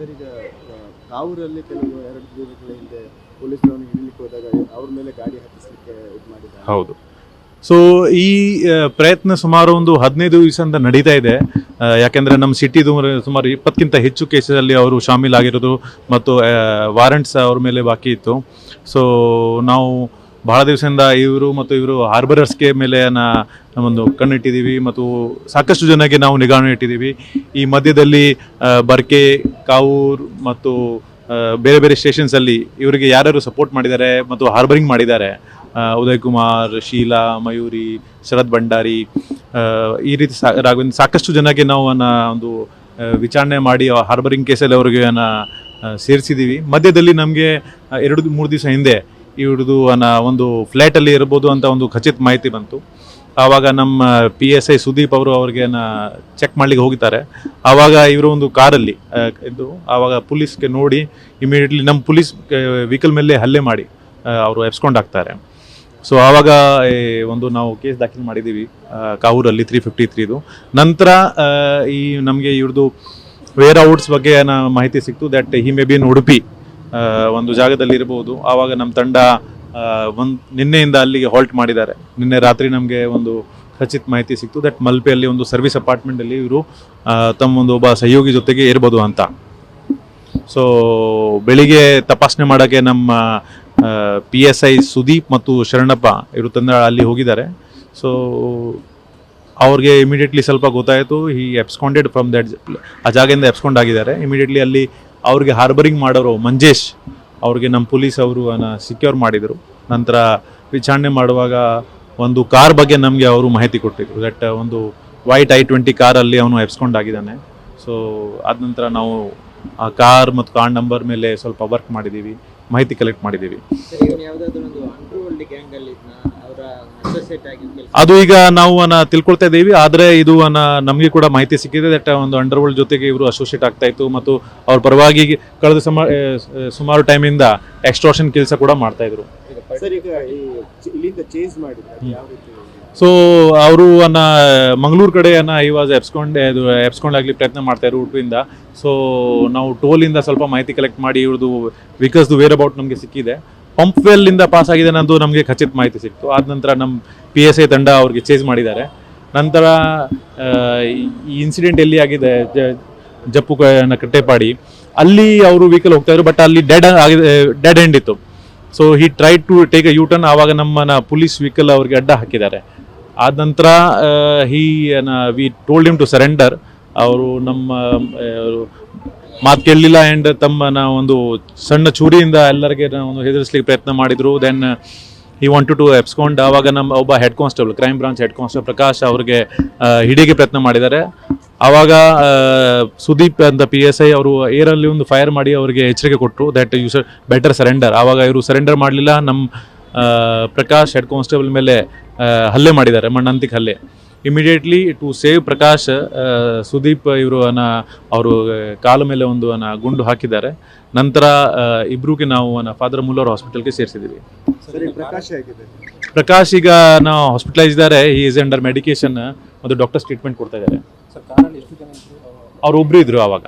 Sir, ಈಗ ಕಾವೂರಲ್ಲಿ ಕೆಲವು ಎರಡು ದಿನಗಳ ಹಿಂದೆ ಪೊಲೀಸರನ್ನು ಹಿಡಿಲಿಕ್ಕೆ ಹೋದಾಗ ಅವ್ರ ಮೇಲೆ ಗಾಡಿ ಹತ್ತಿಸ್ಲಿಕ್ಕೆ ಇದು ಮಾಡಿದ್ದಾರೆ. ಹೌದು. ಸೊ ಈ ಪ್ರಯತ್ನ ಸುಮಾರು ಒಂದು ಹದಿನೈದು ದಿವಸದಿಂದ ನಡೀತಾ ಇದೆ. ಯಾಕೆಂದರೆ ನಮ್ಮ ಸಿಟಿದು ಸುಮಾರು ಇಪ್ಪತ್ತಕ್ಕಿಂತ ಹೆಚ್ಚು ಕೇಸಲ್ಲಿ ಅವರು ಶಾಮೀಲಾಗಿರೋದು ಮತ್ತು ವಾರೆಂಟ್ಸ್ ಅವ್ರ ಮೇಲೆ ಬಾಕಿ ಇತ್ತು. ಸೊ ನಾವು ಭಾಳ ದಿವಸದಿಂದ ಇವರು ಮತ್ತು ಇವರು ಹಾರ್ಬರರ್ಸ್ಗೆ ಮೇಲೆ ನಮ್ಮೊಂದು ಕಣ್ಣಿಟ್ಟಿದ್ದೀವಿ ಮತ್ತು ಸಾಕಷ್ಟು ಜನಕ್ಕೆ ನಾವು ನಿಗಾವಣೆ ಇಟ್ಟಿದ್ದೀವಿ. ಈ ಮಧ್ಯದಲ್ಲಿ ಬರ್ಕೆ ಕಾವೂರ್ ಮತ್ತು ಬೇರೆ ಬೇರೆ ಸ್ಟೇಷನ್ಸಲ್ಲಿ ಇವರಿಗೆ ಯಾರ್ಯಾರು ಸಪೋರ್ಟ್ ಮಾಡಿದ್ದಾರೆ ಮತ್ತು ಹಾರ್ಬರಿಂಗ್ ಮಾಡಿದ್ದಾರೆ ಉದಯ್ ಕುಮಾರ್, ಶೀಲಾ, ಮಯೂರಿ, ಶರತ್ ಭಂಡಾರಿ ಈ ರೀತಿ ಸಾ- ರಾಘವೇಂದ್ರ, ಸಾಕಷ್ಟು ಜನಕ್ಕೆ ನಾವು ಅನ್ನ ಒಂದು ವಿಚಾರಣೆ ಮಾಡಿ ಹಾರ್ಬರಿಂಗ್ ಕೇಸಲ್ಲಿ ಅವ್ರಿಗೆ ಸೇರಿಸಿದ್ದೀವಿ ಮಧ್ಯದಲ್ಲಿ ನಮಗೆ ಎರಡು, ಮೂರು ದಿವಸ ಹಿಂದೆ ಇವ್ರದ್ದು ಅನ್ನ ಒಂದು ಫ್ಲ್ಯಾಟಲ್ಲಿ ಇರ್ಬೋದು ಅಂತ ಒಂದು ಖಚಿತ ಮಾಹಿತಿ ಬಂತು. ಆವಾಗ ನಮ್ಮ ಪಿ ಎಸ್ ಐ ಸುದೀಪ್ ಅವರು ಅವ್ರಿಗೆ ಚೆಕ್ ಮಾಡ್ಲಿಕ್ಕೆ ಹೋಗಿದ್ದಾರೆ. ಆವಾಗ ಇವರು ಒಂದು ಕಾರಲ್ಲಿ ಇದು, ಆವಾಗ ಪೊಲೀಸ್ಗೆ ನೋಡಿ ಇಮಿಡಿಯೇಟ್ಲಿ ನಮ್ಮ ಪೊಲೀಸ್ ವೆಹಿಕಲ್ ಮೇಲೆ ಹಲ್ಲೆ ಮಾಡಿ ಅವರು ಎಬ್ಸ್ಕೊಂಡಾಗ್ತಾರೆ ಸೊ ಆವಾಗ ಒಂದು ನಾವು ಕೇಸ್ ದಾಖಲು ಮಾಡಿದ್ದೀವಿ ಕಾವೂರಲ್ಲಿ ತ್ರೀ ಫಿಫ್ಟಿ ತ್ರೀದು ನಂತರ ಈ ನಮಗೆ ಇವ್ರದ್ದು ವೇರ್ ಔಟ್ಸ್ ಬಗ್ಗೆ ಮಾಹಿತಿ ಸಿಕ್ತು that he may be in Udupi ಒಂದು ಜಾಗದಲ್ಲಿ ಇರಬಹುದು ಆವಾಗ ನಮ್ಮ ತಂಡ ಒಂದು ನಿನ್ನೆಯಿಂದ ಅಲ್ಲಿಗೆ ಹಾಲ್ಟ್ ಮಾಡಿದ್ದಾರೆ. ನಿನ್ನೆ ರಾತ್ರಿ ನಮಗೆ ಒಂದು ಖಚಿತ ಮಾಹಿತಿ ಸಿಕ್ತು. ದಟ್ ಮಲ್ಪೆಯಲ್ಲಿ ಒಂದು ಸರ್ವಿಸ್ ಅಪಾರ್ಟ್ಮೆಂಟಲ್ಲಿ ಇವರು ತಮ್ಮ ಒಂದು ಒಬ್ಬ ಸಹಯೋಗಿ ಜೊತೆಗೆ ಇರ್ಬೋದು ಅಂತ. ಸೊ ಬೆಳಿಗ್ಗೆ ತಪಾಸಣೆ ಮಾಡೋಕ್ಕೆ ನಮ್ಮ ಪಿ ಎಸ್ ಐ ಸುದೀಪ್ ಮತ್ತು ಶರಣಪ್ಪ ಇವರು ತಂದ ಅಲ್ಲಿ ಹೋಗಿದ್ದಾರೆ. ಸೊ ಅವ್ರಿಗೆ ಇಮಿಡಿಯೇಟ್ಲಿ ಸ್ವಲ್ಪ ಗೊತ್ತಾಯಿತು. ಈ ಎಬ್ಸ್ಕಾಂಡೆಡ್ ಫ್ರಮ್ ದಟ್ ಆ ಜಾಗದಿಂದ ಎಬ್ಸ್ಕೊಂಡಾಗಿದ್ದಾರೆ ಇಮಿಡಿಯೇಟ್ಲಿ ಅಲ್ಲಿ ಅವ್ರಿಗೆ ಹಾರ್ಬರಿಂಗ್ ಮಾಡೋರು ಮಂಜೇಶ್ ಅವ್ರಿಗೆ ನಮ್ಮ ಪೊಲೀಸ್ ಅವರು ಸಿಕ್ಯೂರ್ ಮಾಡಿದರು. ನಂತರ ವಿಚಾರಣೆ ಮಾಡುವಾಗ ಒಂದು ಕಾರ್ ಬಗ್ಗೆ ನಮಗೆ ಅವರು ಮಾಹಿತಿ ಕೊಟ್ಟಿದ್ರು. ದಟ್ ಒಂದು ವೈಟ್ ಐ ಟ್ವೆಂಟಿ ಕಾರಲ್ಲಿ ಅವನು ಎಬ್ಸ್ಕೊಂಡಾಗಿದ್ದಾನೆ. ಸೊ ಆದ ನಂತರ ನಾವು ಆ ಕಾರ್ ಮತ್ತು ಕಾರ್ ನಂಬರ್ ಮೇಲೆ ಸ್ವಲ್ಪ ವರ್ಕ್ ಮಾಡಿದ್ದೀವಿ. ಮಾಹಿತಿ ಕಲೆಕ್ಟ್ ಮಾಡಿದ್ದೀವಿ. ಸರ್ ಇವನು ಯಾವ್ದಾದ್ರು ಒಂದು ಅಂಡರ್ವರ್ಲ್ಡ್ ಗ್ಯಾಂಗ್ ಅಲ್ಲಿ ಇದ್ನ ಅವರ ಅಸೋಸಿಯೇಟ್ ಆಗಿ ಕೆಲಸ ಅದು ಈಗ ನಾವು ಅನ್ನ ತಿಳ್ಕೊಳ್ತಾ ಇದ್ದೀವಿ ಆದರೆ ಇದು ಅನ್ನ ನಮಗೆ ಕೂಡ ಮಾಹಿತಿ ಸಿಕ್ಕಿದೆ ದಟ್ ಒಂದು ಅಂಡರ್ ವರ್ಲ್ಡ್ ಜೊತೆಗೆ ಇವರು ಅಸೋಸಿಯೇಟ್ ಆಗ್ತಾ ಇತ್ತು ಮತ್ತು ಅವ್ರ ಪರವಾಗಿ ಕಳೆದ ಸಮ ಸುಮಾರು ಟೈಮಿಂದ ಎಕ್ಸ್ಟ್ರಾಷನ್ ಕೆಲಸ ಕೂಡ ಮಾಡ್ತಾ ಇದ್ರು. ಸೊ ಅವರು ಅನ್ನ ಮಂಗಳೂರು ಕಡೆ ಅನ್ನ ಈ ವಾಸ್ ಎಪ್ಸ್ಕೊಂಡೆ ಅದು ಎಪ್ಸ್ಕೊಂಡಾಗಲಿ ಪ್ರಯತ್ನ ಮಾಡ್ತಾ ಇದ್ರು ಉಡುಪಿಯಿಂದ ಸೊ ನಾವು ಟೋಲಿಂದ ಸ್ವಲ್ಪ ಮಾಹಿತಿ ಕಲೆಕ್ಟ್ ಮಾಡಿ ಇವ್ರದ್ದು ವಿಕಸ್ದು ವೇರ್ ಅಬೌಟ್ ನಮಗೆ ಸಿಕ್ಕಿದೆ. ಪಂಪ್ ವೆಲ್ ಇಂದ ಪಾಸ್ ಆಗಿದೆ ಅನ್ನೋದು ನಮಗೆ ಖಚಿತ ಮಾಹಿತಿ ಸಿಕ್ತು. ಆದ ನಂತರ ನಮ್ಮ ಪಿ ಎಸ್ ಐ ತಂಡ ಅವ್ರಿಗೆ ಚೇಂಜ್ ಮಾಡಿದ್ದಾರೆ. ನಂತರ ಈ ಇನ್ಸಿಡೆಂಟ್ ಎಲ್ಲಿ ಆಗಿದೆ? ಜಪ್ಪು ಕಟ್ಟೆಪಾಡಿ. ಅಲ್ಲಿ ಅವರು ವೆಹಿಕಲ್ ಹೋಗ್ತಾ ಇದ್ರು ಬಟ್ ಅಲ್ಲಿ ಡೆಡ್ ಆಗಿದೆ ಡೆಡ್ ಎಂಡ್ ಇತ್ತು. So he try to take a U turn ಆವಾಗ ನಮ್ಮನ್ನ ಪೊಲೀಸ್ ವೆಹಿಕಲ್ ಅವ್ರಿಗೆ ಅಡ್ಡ ಹಾಕಿದ್ದಾರೆ. ಆದ ನಂತರ he we told him to surrender ಅವರು ನಮ್ಮ ಮಾತು ಕೇಳಲಿಲ್ಲ ಆ್ಯಂಡ್ ತಮ್ಮನ ಒಂದು ಸಣ್ಣ ಚೂರಿಯಿಂದ ಎಲ್ಲರಿಗೆ ಒಂದು ಹೆದರಿಸ್ಲಿಕ್ಕೆ ಪ್ರಯತ್ನ ಮಾಡಿದರು. ದೆನ್ ಈ ವಾಂಟು ಟು ಎಪ್ಸ್ಕೊಂಡು ಆವಾಗ ನಮ್ಮ ಒಬ್ಬ head constable crime branch head constable Prakash ಅವ್ರಿಗೆ ಹಿಡಿಗೆ ಪ್ರಯತ್ನ ಮಾಡಿದ್ದಾರೆ. ಆವಾಗ ಸುದೀಪ್ ಅಂತ ಪಿ ಎಸ್ ಐ ಅವರು ಏರಲ್ಲಿ ಒಂದು ಫೈರ್ ಮಾಡಿ ಅವರಿಗೆ ಎಚ್ಚರಿಕೆ ಕೊಟ್ಟರು ದಟ್ ಯು ಬೆಟರ್ ಸರೆಂಡರ್ ಆವಾಗ ಇವರು ಸರೆಂಡರ್ ಮಾಡಲಿಲ್ಲ. ನಮ್ಮ ಪ್ರಕಾಶ್ ಹೆಡ್ ಕಾನ್ಸ್ಟೇಬಲ್ ಮೇಲೆ ಹಲ್ಲೆ ಮಾಡಿದ್ದಾರೆ ಮಣ್ಣಂತಿಕ್ ಹಲ್ಲೆ. Immediately to save Prakash Sudeep ಇವರು ಅನ್ನ ಅವರು ಕಾಲ ಮೇಲೆ ಒಂದು ಅನ್ನ ಗುಂಡು ಹಾಕಿದ್ದಾರೆ. ನಂತರ ಇಬ್ಬರಿಗೆ ನಾವು ಫಾದರ್ ಮುಲ್ಲರ್ ಹಾಸ್ಪಿಟಲ್ಗೆ ಸೇರಿಸಿದ್ದೀವಿ ಪ್ರಕಾಶ ಆಗಿದೆ ಪ್ರಕಾಶ್ ಈಗ ನಾವು ಹಾಸ್ಪಿಟಲೈಸ್ ಇದ್ದಾರೆ ಈ ಇಸ್ ಅಂಡರ್ ಮೆಡಿಕೇಶನ್ ಮತ್ತು ಡಾಕ್ಟರ್ಸ್ ಟ್ರೀಟ್ಮೆಂಟ್ ಕೊಡ್ತಾ ಇದ್ದಾರೆ. ಒಬ್ಬರು ಅವ್ರು ಒಬ್ರು ಇದ್ರು ಆವಾಗ